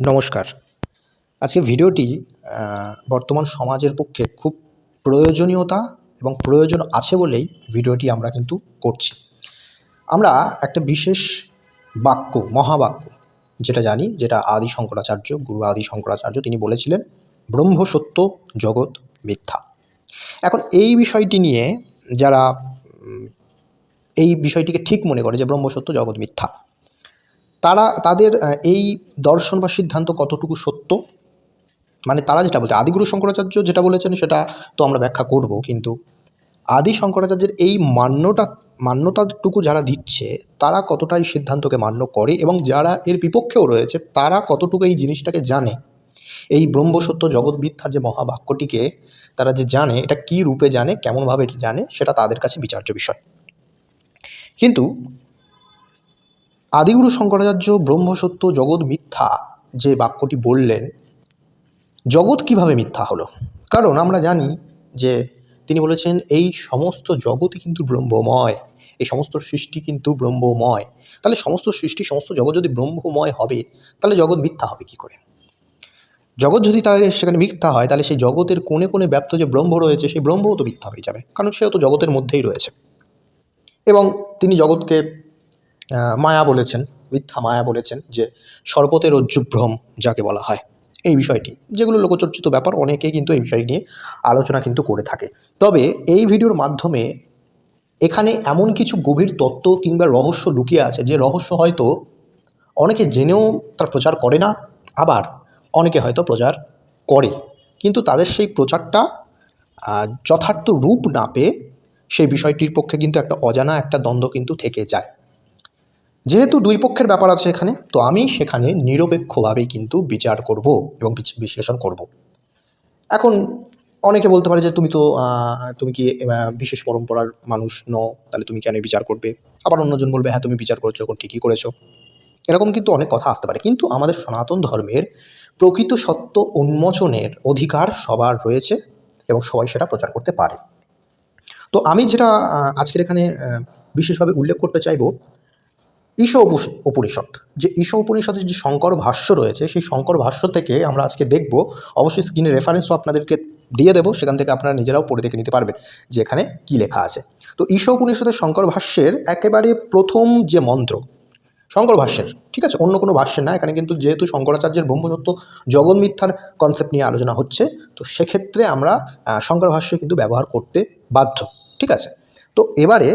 নমস্কার। আজকে ভিডিওটি বর্তমান সমাজের পক্ষে খুব প্রয়োজনীয়তা এবং প্রয়োজন আছে বলেই ভিডিওটি আমরা কিন্তু করছি। আমরা একটা বিশেষ বাক্য, মহাবাক্য, যেটা জানি, যেটা আদি শঙ্করাচার্য, গুরু আদি শঙ্করাচার্য তিনি বলেছিলেন, ব্রহ্ম সত্য, জগৎ মিথ্যা। এখন এই বিষয়টি নিয়ে যারা এই বিষয়টিকে ঠিক মনে করে যে ব্রহ্ম সত্য, জগৎ মিথ্যা তারা, তাদের এই দর্শন বা সিদ্ধান্ত কতটুকু সত্য? মানে তারা যেটা বলছে, আদিগুরু শঙ্করাচার্য যেটা বলেছেন, সেটা তো আমরা ব্যাখ্যা করব, কিন্তু আদি শঙ্করাচার্যের এই মান্যটা মান্যতাটুকু যারা দিচ্ছে, তারা কতটা এই সিদ্ধান্তকে মান্য করে এবং যারা এর বিপক্ষেও রয়েছে, তারা কতটুকু এই জিনিসটাকে জানে? এই ব্রহ্মসত্য জগৎ মিথ্যার যে মহাবাক্যটিকে তারা যে জানে, এটা কী রূপে জানে, কেমনভাবে জানে, সেটা তাদের কাছে বিচার্য বিষয়। কিন্তু আদিগুরু শঙ্করাচার্য ব্রহ্মসত্য জগৎ মিথ্যা যে বাক্যটি বললেন, জগৎ কীভাবে মিথ্যা হলো? কারণ আমরা জানি যে তিনি বলেছেন, এই সমস্ত জগৎই কিন্তু ব্রহ্মময়, এই সমস্ত সৃষ্টি কিন্তু ব্রহ্মময়। তাহলে সমস্ত সৃষ্টি, সমস্ত জগৎ যদি ব্রহ্মময় হবে, তাহলে জগৎ মিথ্যা হবে কি করে? জগৎ যদি তাহলে সেখানে মিথ্যা হয়, তাহলে সেই জগতের কোণে কোণে ব্যাপ্ত যে ব্রহ্ম রয়েছে, সেই ব্রহ্মও তো মিথ্যা হয়ে যাবে। কারণ সেও তো জগতের মধ্যেই রয়েছে। এবং তিনি জগৎকে মায়া বলেছেন, মিথ্যা মায়া বলেছেন যে সর্বতের রজ্জুভ্রম যাকে বলা হয়। এই বিষয়টি, যেগুলো লোকচর্চিত ব্যাপার, অনেকেই কিন্তু এই বিষয় নিয়ে আলোচনা কিন্তু করে থাকে। তবে এই ভিডিওর মাধ্যমে এখানে এমন কিছু গভীর তত্ত্ব কিংবা রহস্য লুকিয়ে আছে, যে রহস্য হয়তো অনেকে জেনেও তার প্রচার করে না, আবার অনেকে হয়তো প্রচার করে। কিন্তু তাদের সেই প্রচারটা যথার্থ রূপ না পেয়ে সেই বিষয়টির পক্ষে কিন্তু একটা অজানা একটা দ্বন্দ্ব কিন্তু থেকে যায়। যেহেতু দুই পক্ষের ব্যাপার আছে এখানে, তো আমি সেখানে নিরপেক্ষভাবেই কিন্তু বিচার করব এবং বিশ্লেষণ করব। এখন অনেকে বলতে পারে যে তুমি তো তুমি কি বিশেষ পরম্পরার মানুষ ন তাহলে তুমি কেন বিচার করবে? আবার অন্যজন বলবে হ্যাঁ তুমি বিচার করছ এখন ঠিকই করেছ। এরকম কিন্তু অনেক কথা আসতে পারে। কিন্তু আমাদের সনাতন ধর্মের প্রকৃত সত্য উন্মোচনের অধিকার সবার রয়েছে এবং সবাই সেটা প্রচার করতে পারে। তো আমি যেটা আজকের এখানে বিশেষভাবে উল্লেখ করতে চাইব ঈশ উপনিষদ। যে ঈশ উপনিষদের যে শঙ্কর ভাষ্য রয়েছে, সেই শঙ্কর ভাষ্য থেকে আমরা আজকে দেখব। অবশ্যই স্ক্রিনে রেফারেন্সও আপনাদেরকে দিয়ে দেবো, সেখান থেকে আপনারা নিজেরাও পড়ে দেখে নিতে পারবেন যে এখানে কী লেখা আছে। তো ঈশ উপনিষদের শঙ্কর ভাষ্যের একেবারে প্রথম যে মন্ত্র, শঙ্কর ভাষ্যের, ঠিক আছে? অন্য কোনো ভাষ্যের না, এখানে কিন্তু যেহেতু শঙ্করাচার্যের ব্রহ্মসত্য জগৎ মিথ্যার কনসেপ্ট নিয়ে আলোচনা হচ্ছে, তো সেক্ষেত্রে আমরা শঙ্কর ভাষ্য কিন্তু ব্যবহার করতে বাধ্য, ঠিক আছে? তো এবারে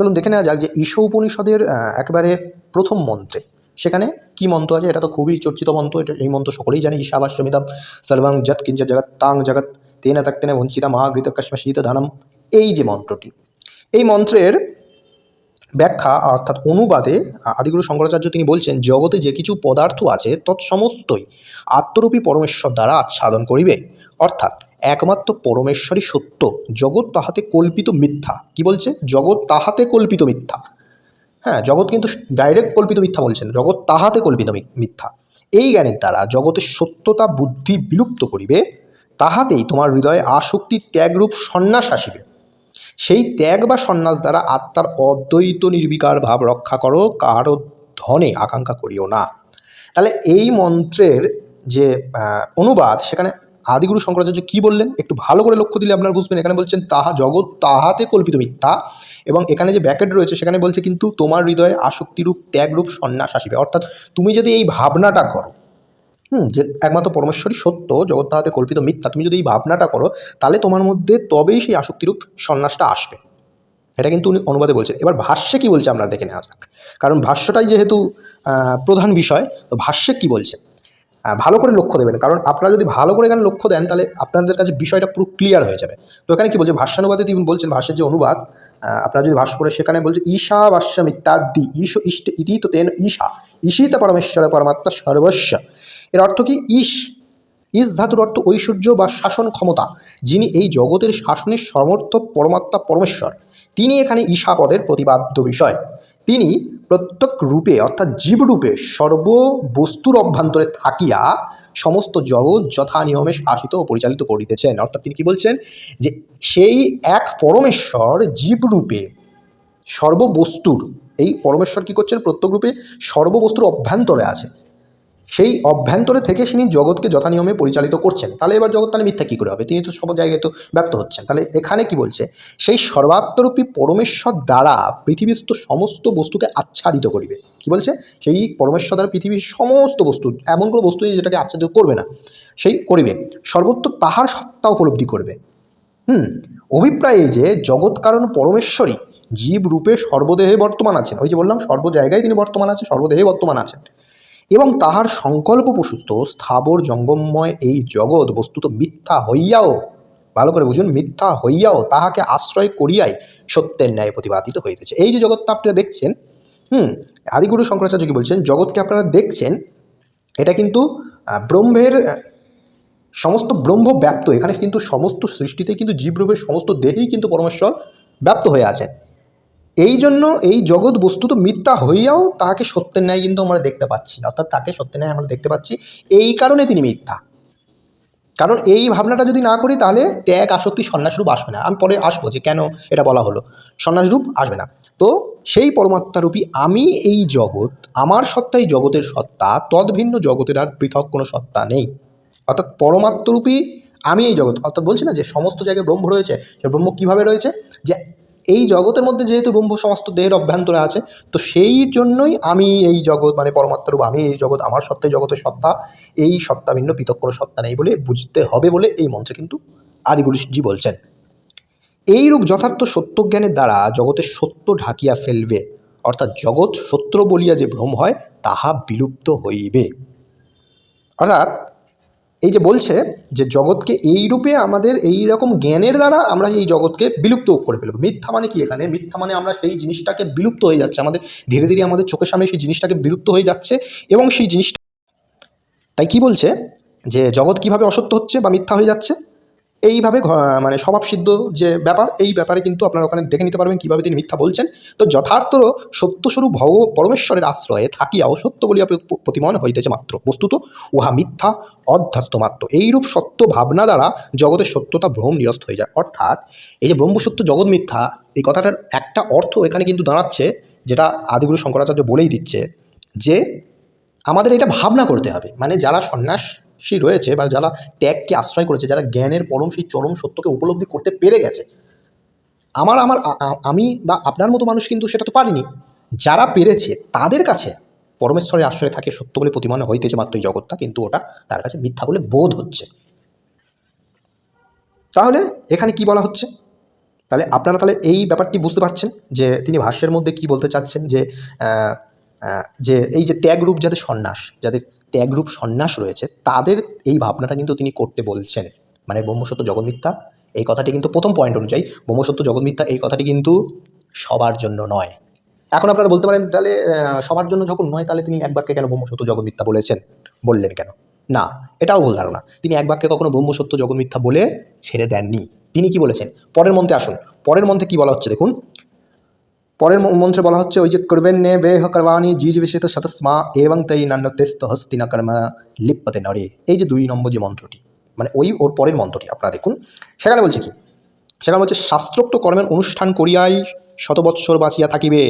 চলুন দেখে নেওয়া যাক যে ঈশ উপনিষদের একেবারে প্রথম মন্ত্রে। সেখানে কি মন্ত্র আছে? এটা তো খুবই চর্চিত মন্ত্র, এটা এই মন্ত্র সকলেই জানে, ঈশাবাস্যমিদম সর্বাং যৎ কিঞ্চ জগৎ তাং জগৎ তেন তক্তেন বঞ্চিতা মহাগৃত কশ্ম শীত ধানম। এই যে মন্ত্রটি, এই মন্ত্রের ব্যাখ্যা অর্থাৎ অনুবাদে আদিগুরু শঙ্করাচার্য তিনি বলছেন, জগতে যে কিছু পদার্থ আছে তৎসমস্তই আত্মরূপী পরমেশ্বর দ্বারা আচ্ছাদন করিবে। অর্থাৎ একমাত্র পরমেশ্বরই সত্য। জগৎ তাহাতে কল্পিত মিথ্যা। কি বলছে? জগৎ তাহাতে কল্পিত মিথ্যা। হ্যাঁ জগৎ কিন্তু ডাইরেক্ট কল্পিত মিথ্যা বলছেন জগৎ তাহাতে কল্পিত মিথ্যা। এই জ্ঞানের দ্বারা জগতের সত্যতা, বুদ্ধি বিলুপ্ত করিবে। তাহাতেই তোমার হৃদয়ে আসক্তি, ত্যাগরূপ সন্ন্যাস আসিবে। সেই ত্যাগ বা সন্ন্যাস দ্বারা আত্মার অদ্বৈত নির্বিকার ভাব রক্ষা করো, কারও ধনে আকাঙ্ক্ষা করিও না। তাহলে এই মন্ত্রের যে অনুবাদ সেখানে আদিগুরু শঙ্করাচার্য কি বললেন? একটু ভালো করে লক্ষ্য দিলে আপনারা বুঝবেন। এখানে বলছেন তাহা জগৎ তাহাতে কল্পিত মিথ্যা। এবং এখানে যে ব্যাকেট রয়েছে সেখানে বলছে কিন্তু তোমার হৃদয়ে আসক্তিরূপ ত্যাগরূপ সন্ন্যাস আসিবে। অর্থাৎ তুমি যদি এই ভাবনাটা করো হুম যে একমাত্র পরমেশ্বরই সত্য জগৎ তাহাতে কল্পিত মিথ্যা তুমি যদি এই ভাবনাটা করো তাহলে তোমার মধ্যে তবেই সেই আসক্তিরূপ সন্ন্যাসটা আসবে। এটা কিন্তু উনি অনুবাদে বলছেন। এবার ভাষ্যে কি বলছে আমরা দেখে নেওয়া যাক। কারণ ভাষ্যটাই যেহেতু প্রধান বিষয় তো ভাষ্যে কি বলছে? আহ, ভালো করে লক্ষ্য দেবেন। কারণ আপনারা যদি ভালো করে এখানে লক্ষ্য দেন, তাহলে আপনাদের কাছে বিষয়টা পুরো ক্লিয়ার হয়ে যাবে। তো এখানে কি বলছে? ভাষ্যানুবাদে তিনি বলছেন, ভাষ্যের যে অনুবাদ আপনারা যদি ভাষ্য করে সেখানে বলছে, ঈশা ভাষ্যম ইত্যাদি, ঈশ ইষ্ট ইতি তো তেন ঈশা, ঈশিত পরমেশ্বর পরমাত্মা সর্বস্ব। এর অর্থ কি? ঈশ ইস ধাতুর অর্থ ঐশ্বর্য বা শাসন ক্ষমতা, যিনি এই জগতের শাসনের সমর্থ পরমাত্মা পরমেশ্বর। তিনি এখানে ঈশা পদের প্রতিপাদ্য বিষয়। তিনি প্রত্যেক রূপে, অর্থাৎ জীবরূপে সর্ববস্তুর অভ্যন্তরে থাকিয়া সমস্ত জগৎ যথা নিয়মে শাসিত ও পরিচালিত করিতেছেন। অর্থাৎ তিনি কি বলছেন? যে সেই এক পরমেশ্বর জীবরূপে সর্ববস্তুর, এই পরমেশ্বর কি করছেন? প্রত্যেক রূপে সর্ববস্তুর অভ্যন্তরে আছে। সেই অভ্যন্তরে থেকে তিনি জগৎকে যথানিয়মে পরিচালিত করছেন। তাহলে এবার জগৎ তাহলে মিথ্যা কী করে হবে? তিনি তো সব জায়গায় তো ব্যপ্ত হচ্ছেন। তাহলে এখানে কি বলছে? সেই সর্বাত্মরূপী পরমেশ্বর দ্বারা পৃথিবীস্থ সমস্ত বস্তুকে আচ্ছাদিত করিবে। কি বলছে? সেই পরমেশ্বর দ্বারা পৃথিবীর সমস্ত বস্তু, এমন কোনো বস্তু যেটাকে আচ্ছাদিত করবে না। সেই করিবে। সর্বত্র তাহার সত্তা উপলব্ধি করবে। হুম? অভিপ্রায় যে জগৎ কারণ পরমেশ্বরই। জীব রূপে সর্বদেহে বর্তমান আছেন। ওই যে বললাম, সর্ব জায়গায় তিনি বর্তমান আছেন সর্বদেহে বর্তমান আছেন। এবং তাহার সংকল্প প্রসূত, স্থাবর জঙ্গমময় এই জগৎ বস্তুত মিথ্যা হইয়াও, ভালো করে বুঝুন, মিথ্যা হইয়াও তাহাকে আশ্রয় করিয়াই সত্যের ন্যায় প্রতিপাদিত হইতেছে। এই যে জগৎটা আপনারা দেখছেন, হুম, আদিগুরু শঙ্করাচার্য কি বলছেন, জগৎকে আপনারা দেখছেন, এটা কিন্তু ব্রহ্মের সমস্ত ব্রহ্ম ব্যাপ্ত, এখানে কিন্তু সমস্ত সৃষ্টিতে কিন্তু জীবরূপের সমস্ত দেহেই কিন্তু পরমেশ্বর ব্যাপ্ত হয়ে আছেন। এই জন্য এই জগৎ বস্তুত মিথ্যা হইয়াও তাকে সত্যের ন্যায় কিন্তু আমরা দেখতে পাচ্ছি অর্থাৎ তাকে সত্যের ন্যায় আমরা দেখতে পাচ্ছি। এই কারণে তিনি মিথ্যা। কারণ এই ভাবনাটা যদি না করি তাহলে ত্যাগ, আসক্তি, সন্ন্যাসরূপ আসবে না। আমি পরে আসব যে কেন এটা বলা হলো। সন্ন্যাসরূপ আসবে না। তো সেই পরমাত্মারূপী আমি এই জগৎ, আমার সত্তাই জগতের সত্তা, তদ্ভিন্ন জগতের আর পৃথক কোনো সত্তা নেই। অর্থাৎ পরমাত্মরূপী আমি এই জগৎ। অর্থাৎ বলছি না যে সমস্ত জায়গায় ব্রহ্ম রয়েছে, সে ব্রহ্ম কীভাবে রয়েছে? যে এই জগতের মধ্যে যেহেতু ব্রহ্ম সমস্ত দেহের অভ্যন্তরে আছে, তো সেই জন্যই আমি এই জগৎ মানে পরমাত্মারূপ, আমি এই জগৎ, আমার সত্তাই জগতের সত্তা, এই সত্তা ভিন্ন, পৃথক কোনো সত্তা নেই বলে বুঝতে হবে বলে এই মন্ত্রে কিন্তু আদিগুরুজি বলছেন। এইরূপ যথার্থ সত্যজ্ঞানের দ্বারা জগতের সত্য ঢাকিয়া ফেলবে, অর্থাৎ জগৎ সত্য বলিয়া যে ভ্রম হয়, তাহা বিলুপ্ত হইবে। অর্থাৎ এই যে বলছে যে জগৎকে এই রূপে আমাদের এই রকম জ্ঞানের দ্বারা আমরা এই জগৎকে বিলুপ্ত করে ফেলব। মিথ্যা মানে কি এখানে? মিথ্যা মানে আমরা সেই জিনিসটাকে বিলুপ্ত হয়ে যাচ্ছে। আমাদের ধীরে ধীরে আমাদের চোখের সামনে সেই জিনিসটাকে বিলুপ্ত হয়ে যাচ্ছে এবং সেই জিনিসটা তাই কি বলছে? যে জগৎ কীভাবে অসত্য হচ্ছে বা মিথ্যা হয়ে যাচ্ছে? এইভাবে মানে স্বভাবসিদ্ধ যে ব্যাপার, এই ব্যাপারে কিন্তু আপনারা ওখানে দেখে নিতে পারবেন কীভাবে তিনি মিথ্যা বলছেন। তো যথার্থ সত্যস্বরূপ ভগ পরমেশ্বরের আশ্রয়ে থাকিয়াও সত্য বলিয়া প্র- প্রতিমন হইতেছে মাত্র। বস্তুত উহা মিথ্যা, অধ্যাস্ত মাত্র। এইরূপ সত্য ভাবনা দ্বারা জগতের সত্যতা ভ্রম নিরস্ত হয়ে যায়। অর্থাৎ এই যে ব্রহ্মসত্য জগৎ মিথ্যা, এই কথাটার একটা অর্থ এখানে কিন্তু দাঁড়াচ্ছে, যেটা আদিগুরু শঙ্করাচার্য বলেই দিচ্ছে যে আমাদের এটা ভাবনা করতে হবে। মানে যারা সন্ন্যাসী রয়েছে বা যারা ত্যাগকে আশ্রয় করেছে, যারা জ্ঞানের পরম, সেই চরম সত্যকে উপলব্ধি করতে পেরে গেছে। আমার আমার আমি বা আপনার মতো মানুষ কিন্তু সেটা তো পারিনি। যারা পেরেছে তাদের কাছে পরমেশ্বরের আশ্রয় থাকে সত্য বলে প্রতিমান হইতেছে মাত্র এই জগৎটা, কিন্তু ওটা তার কাছে মিথ্যা বলে বোধ হচ্ছে। তাহলে এখানে কি বলা হচ্ছে? তাহলে আপনারা তাহলে এই ব্যাপারটি বুঝতে পারছেন যে তিনি ভাষ্যের মধ্যে কি বলতে চাচ্ছেন যে যে এই যে ত্যাগরূপ যাদের সন্ন্যাস, যাদের ত্যাগরূপ সন্ন্যাস রয়েছে, তাদের এই ভাবনাটা কিন্তু তিনি করতে বলছেন। মানে ব্রহ্মসত্য জগন্মিথ্যা, এই কথাটি কিন্তু প্রথম পয়েন্ট অনুযায়ী, ব্রহ্মসত্য জগন্মিথ্যা এই কথাটি কিন্তু সবার জন্য নয়। এখন আপনারা বলতে পারেন, তাহলে সবার জন্য যখন নয়, তাহলে তিনি এক বাক্যে কেন ব্রহ্মসত্য জগন্মিথ্যা বলেছেন? বললেন কেন? না, এটাও ভুল ধারণা। তিনি এক বাক্যে কখনো ব্রহ্মসত্য জগন্মিথ্যা বলে ছেড়ে দেননি। তিনি কি বলেছেন? পরের মন্ত্রে আসুন। পরের মন্ত্রে কি বলা হচ্ছে দেখুন? পরের মন্ত্রে বলা হচ্ছে, ওই যে করবেন নে বেহ করবানি জিজ বিশেত শতস্মা এবং তাই নান্য তেস্ত হস্তি না কর্মা লিপ্পতে নরে। এই যে দুই নম্বর যে মন্ত্রটি মানে ওই ওর পরের মন্ত্রটি, আপনারা দেখুন। সেখানে বলছে কি? সেখানে বলছে, শাস্ত্রোক্ত কর্মের অনুষ্ঠান করিয়াই শতবৎসর বাঁচিয়া থাকিবে।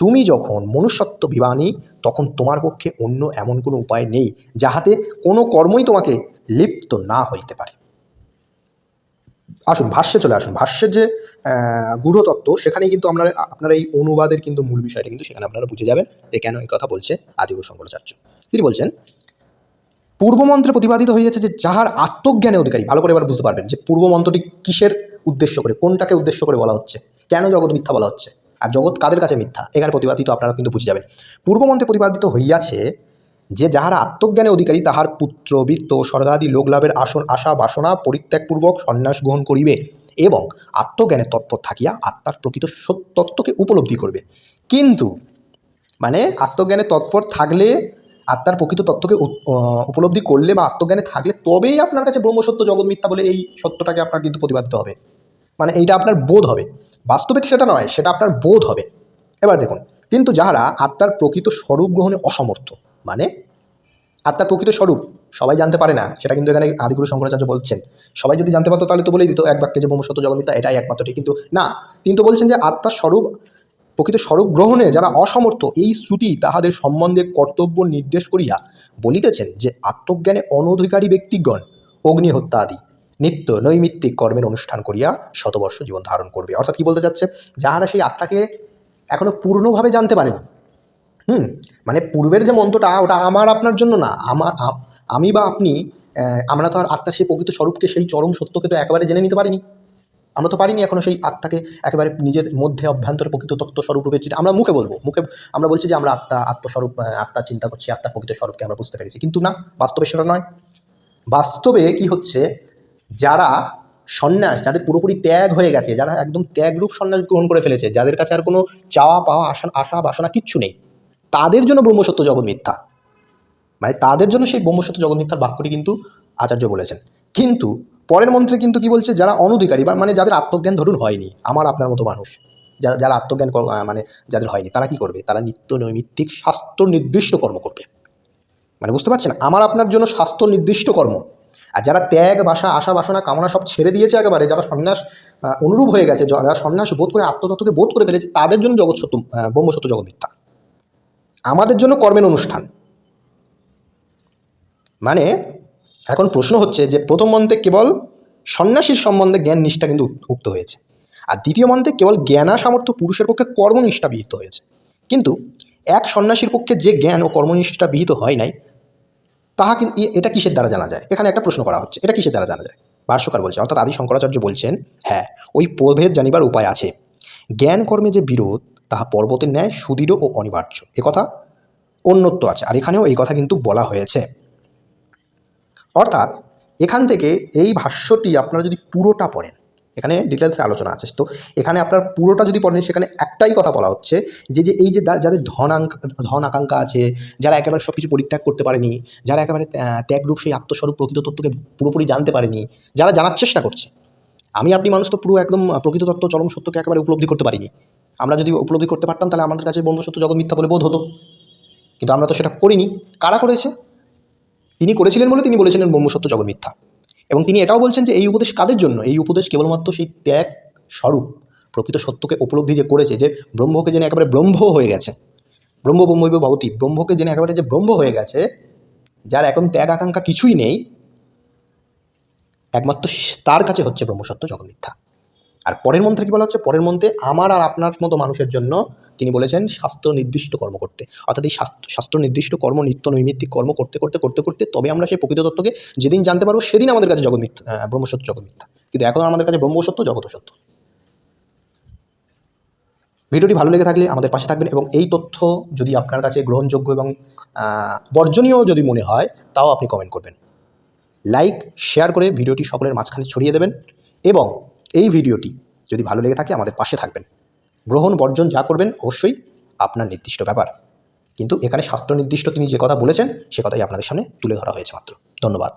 তুমি যখন মনুষ্যত্ব বিবানী তখন তোমার পক্ষে অন্য এমন কোনো উপায় নেই, যাহাতে কোনো কর্মই তোমাকে লিপ্ত না হইতে পারে। আসুন, ভাষ্যে চলে আসুন। ভাষ্যের যে গূঢ়তত্ত্ব সেখানে কিন্তু আমরা, আপনারা এই অনুবাদের কিন্তু মূল বিষয়টা কিন্তু সেখানে আপনারা বুঝে যাবেন যে কেন এই কথা বলছে আদিগুরু শঙ্করাচার্য। তিনি বলছেন, পূর্বমন্ত্রে প্রতিপাদিত হয়েছে যে, যাহার আত্মজ্ঞানে অধিকারী ভালো করে এবার বুঝতে পারবেন যে, পূর্বমন্ত্রটি কিসের উদ্দেশ্য করে, কোনটাকে উদ্দেশ্য করে বলা হচ্ছে, কেন জগৎ মিথ্যা বলা হচ্ছে, আর জগৎ কাদের কাছে মিথ্যা? এখানে প্রতিপাদিত আপনারা কিন্তু বুঝে যাবেন। পূর্বমন্ত্রে প্রতিপাদিত হইয়াছে যে যাহারা আত্মজ্ঞানে অধিকারী, তাহার পুত্র, বৃত্ত স্বর্গাদি লোকলাভের আসন আশা বাসনা পরিত্যাগপূর্বক সন্ন্যাস গ্রহণ করিবে এবং আত্মজ্ঞানে তৎপর থাকিয়া আত্মার প্রকৃত তত্ত্বকে উপলব্ধি করবে। কিন্তু মানে আত্মজ্ঞানে তৎপর থাকলে, আত্মার প্রকৃত তত্ত্বকে উপলব্ধি করলে বা আত্মজ্ঞানে থাকলে তবেই আপনার কাছে ব্রহ্মসত্য, জগৎ, মিথ্যা বলে এই সত্যটাকে আপনার কিন্তু প্রতিপাদিত হবে। মানে এইটা আপনার বোধ হবে। বাস্তবে সেটা নয়, সেটা আপনার বোধ হবে। এবার দেখুন, কিন্তু যাহারা আত্মার প্রকৃত স্বরূপ গ্রহণে অসমর্থ মানে আত্মার প্রকৃত স্বরূপ। সবাই জানতে পারে না, সেটা কিন্তু এখানে আদিগুরু শঙ্করাচার্য বলছেন। সবাই যদি জানতে পারতো তাহলে তো বলেই দিত, এক বাক্যে যে ব্রহ্মসত্য জগন্মিতা এটাই একমাত্র ঠিক। কিন্তু না, তিনি তো বলছেন যে আত্মার স্বরূপ, প্রকৃত স্বরূপ গ্রহণে যারা অসমর্থ, এই শ্রুতি তাহাদের সম্বন্ধে কর্তব্য নির্দেশ করিয়া বলিতেছেন যে আত্মজ্ঞানে অনধিকারী ব্যক্তিগণ অগ্নিহত্যা আদি, নিত্য নৈমিত্তিক কর্মের অনুষ্ঠান করিয়া শতবর্ষ জীবন ধারণ করবে। অর্থাৎ কি বলতে চাচ্ছে? যাহারা সেই আত্মাকে এখনও পূর্ণভাবে জানতে পারেনি হুম মানে পূর্বের যে মন্ত্রটা, ওটা আমার আপনার জন্য না। আমার আমি বা আপনি আমরা তো আর আত্মার সেই প্রকৃত স্বরূপকে, সেই চরম সত্যকে তো একেবারে জেনে নিতে পারিনি। আমরা তো পারিনি এখনও সেই আত্মাকে একেবারে নিজের মধ্যে অভ্যন্তরে প্রকৃত তত্ত্ব স্বরূপ রূপে আমরা মুখে বলব, মুখে, আমরা বলছি যে আমরা আত্মা, আত্মস্বরূপ আত্মা চিন্তা করছি, আত্মার প্রকৃত স্বরূপকে আমরা বুঝতে পেরেছি। কিন্তু না, বাস্তবে সেটা নয়। বাস্তবে কি হচ্ছে, যারা সন্ন্যাস, যাদের পুরোপুরি ত্যাগ হয়ে গেছে, যারা একদম ত্যাগরূপ সন্ন্যাস গ্রহণ করে ফেলেছে, যাদের কাছে আর কোনো চাওয়া পাওয়া আশা আশা বাসনা কিচ্ছু নেই তাদের জন্য ব্রহ্মসত্য জগৎ মিথ্যা। মানে তাদের জন্য সেই ব্রহ্মসত্য জগৎ মিথ্যার বাক্যটি কিন্তু আচার্য বলেছেন। কিন্তু পরের মন্ত্রে কিন্তু কি বলছে? যারা অনধিকারী বা মানে যাদের আত্মজ্ঞান ধরুন হয়নি, আমার আপনার মতো মানুষ যারা আত্মজ্ঞান মানে যাদের হয়নি, তারা কি করবে? তারা নিত্য নৈমিত্তিক শাস্ত্র নির্দিষ্ট কর্ম করবে। মানে বুঝতে পারছেন? আমার আপনার জন্য স্বাস্থ্য নির্দিষ্ট কর্ম। আর যারা ত্যাগ, বাসা, আশা, বাসনা, কামনা সব ছেড়ে দিয়েছে একেবারে, যারা সন্ন্যাস অনুরূপ হয়ে গেছে, যারা সন্ন্যাস বোধ করে, আত্মতত্ত্বকে বোধ করে ফেলেছে, তাদের জন্য জগৎ সত্য ব্রহ্মসত্য জগৎ মিথ্যা। আমাদের জন্য কর্মের অনুষ্ঠান। মানে এখন প্রশ্ন হচ্ছে যে প্রথম মন্ত্রে কেবল সন্ন্যাসীর সম্বন্ধে জ্ঞান নিষ্ঠা কিন্তু উক্ত হয়েছে। আর দ্বিতীয় মন্ত্রে কেবল জ্ঞানা সামর্থ্য পুরুষের পক্ষে কর্মনিষ্ঠা বিহিত হয়েছে। কিন্তু এক সন্ন্যাসীর পক্ষে যে জ্ঞান ও কর্মনিষ্ঠা বিহিত হয় নাই, তাহা কিন্তু এটা কিসের দ্বারা জানা যায়? এখানে একটা প্রশ্ন করা হচ্ছে। এটা কিসের দ্বারা জানা যায়? ভাষ্যকার বলছে। অর্থাৎ আদি শঙ্করাচার্য বলছেন হ্যাঁ ওই প্রভেদ জানিবার উপায় আছে। জ্ঞান কর্মে যে বিরোধ তাহা পর্বতের ন্যায় সুদৃঢ় ও অনিবার্য। একথা অন্যত্ব আছে, আর এখানেও এই কথা কিন্তু বলা হয়েছে। অর্থাৎ এখান থেকে এই ভাষ্যটি আপনারা যদি পুরোটা পড়েন, এখানে ডিটেলসে আলোচনা আছে, তো এখানে আপনার পুরোটা যদি পড়েন, সেখানে একটাই কথা বলা হচ্ছে যে যে এই যে যাদের ধন আঙ্ক- ধন আকাঙ্ক্ষা আছে, যারা একেবারে সব কিছু পরিত্যাগ করতে পারেনি, যারা একেবারে ত্যাগরূপ সেই আত্মস্বরূপ প্রকৃত তত্ত্বকে পুরোপুরি জানতে পারেনি, যারা জানার চেষ্টা করছে। আমি, আপনি মানুষ তো পুরো একদম প্রকৃত তত্ত্ব, চরম সত্যকে একেবারে উপলব্ধি করতে পারিনি। আমরা যদি উপলব্ধি করতে পারতাম, তাহলে আমাদের কাছে ব্রহ্মসত্য জগৎ মিথ্যা বলে বোধ হতো। কিন্তু আমরা তো সেটা করিনি। কারা করেছে? তিনি করেছিলেন বলে তিনি বলেছিলেন ব্রহ্মসত্য জগৎ মিথ্যা। এবং তিনি এটাও বলছেন যে এই উপদেশ কাদের জন্য? এই উপদেশ কেবলমাত্র সেই ত্যাগ স্বরূপ, প্রকৃত সত্যকে উপলব্ধি যে করেছে, যে ব্রহ্মকে জেনে একেবারে ব্রহ্ম হয়ে গেছে। ব্রহ্ম ব্রহ্মৈব ভবতী, ব্রহ্মকে জেনে একেবারে যে ব্রহ্ম হয়ে গেছে, যার এখন ত্যাগ আকাঙ্ক্ষা কিছুই নেই, একমাত্র তার কাছে হচ্ছে ব্রহ্মসত্য জগৎ মিথ্যা। আর পরের মন্ত্রে কি বলা হচ্ছে? পরের মন্ত্রে আমার আর আপনার মতো মানুষের জন্য তিনি বলেছেন স্বাস্থ্য নির্দিষ্ট কর্ম করতে। অর্থাৎ এই শাস্ত্র নির্দিষ্ট কর্ম, নিত্য নৈমিত্তিক কর্ম করতে করতে করতে করতে তবে আমরা সেই প্রকৃত তত্ত্বকে যেদিন জানতে পারব সেদিন আমাদের কাছে জগৎ ব্রহ্মসত্য জগৎ কিন্তু এখন আমাদের কাছে ব্রহ্মসত্য, জগৎ সত্য। ভিডিওটি ভালো লেগে থাকলে আমাদের পাশে থাকবেন এবং এই তথ্য যদি আপনার কাছে গ্রহণযোগ্য এবং বর্জনীয় যদি মনে হয়, তাও আপনি কমেন্ট করবেন। লাইক শেয়ার করে ভিডিওটি সকলের মাঝখানে ছড়িয়ে দেবেন এবং এই ভিডিওটি যদি ভালো লেগে থাকে আমাদের পাশে থাকবেন। গ্রহণ বর্জন যা করবেন অবশ্যই আপনার নির্দিষ্ট ব্যাপার। কিন্তু এখানে স্বাস্থ্য নির্দিষ্ট তিনি যে কথা বলেছেন সে কথাই আপনাদের সামনে তুলে ধরা হয়েছে মাত্র। ধন্যবাদ।